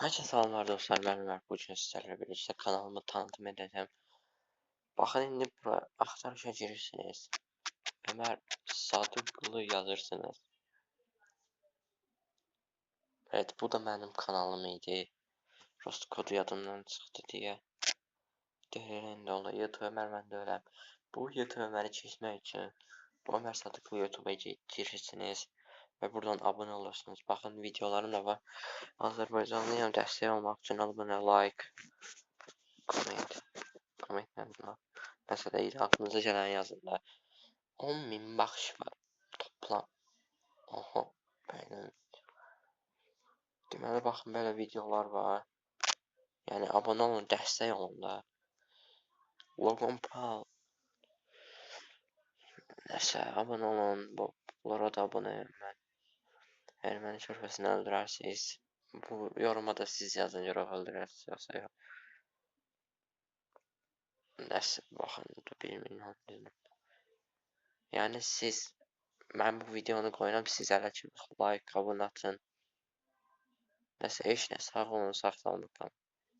Herkese selamlar dostlar ben Ömer bugün sizlerle birlikte kanalımı tanıtım edeceğim. Bakın indi bura aktarışa girirsiniz. Ömer Sadıklı yazırsınız. Evet bu da benim kanalım idi. Rost kodu yadımdan çıktı diye. Değerli dolayı Ömer ben de öyle. Bu YouTube Ömer'i çekmek için bu Ömer Sadıklı YouTube'a girirsiniz. Ve buradan abone olursunuz. Bakın videolarım da var. Azərbaycanlıyam dəstək olmaq üçün abunə, like, comment, kommentlə nəsə deyil, aklınıza gələn yazın da. 10 min baxış var toplam. Oho, belə. Deməli baxın belə videolar var. Yəni abunə olun, dəstək olun da. Logan Paul. Nəsə abunə olun, bu bunlara da abunəyəm. Erməni körfəsini öldürərsiniz. Bu yoruma da siz yazın görək öldürərsiniz yoxsa yox. Nəsə baxın da 1 milyon dedim. Yəni siz mən bu videonu qoyuram siz hələ ki like, abunə atın. Nəsə heç nə sağ olun, sağ olun.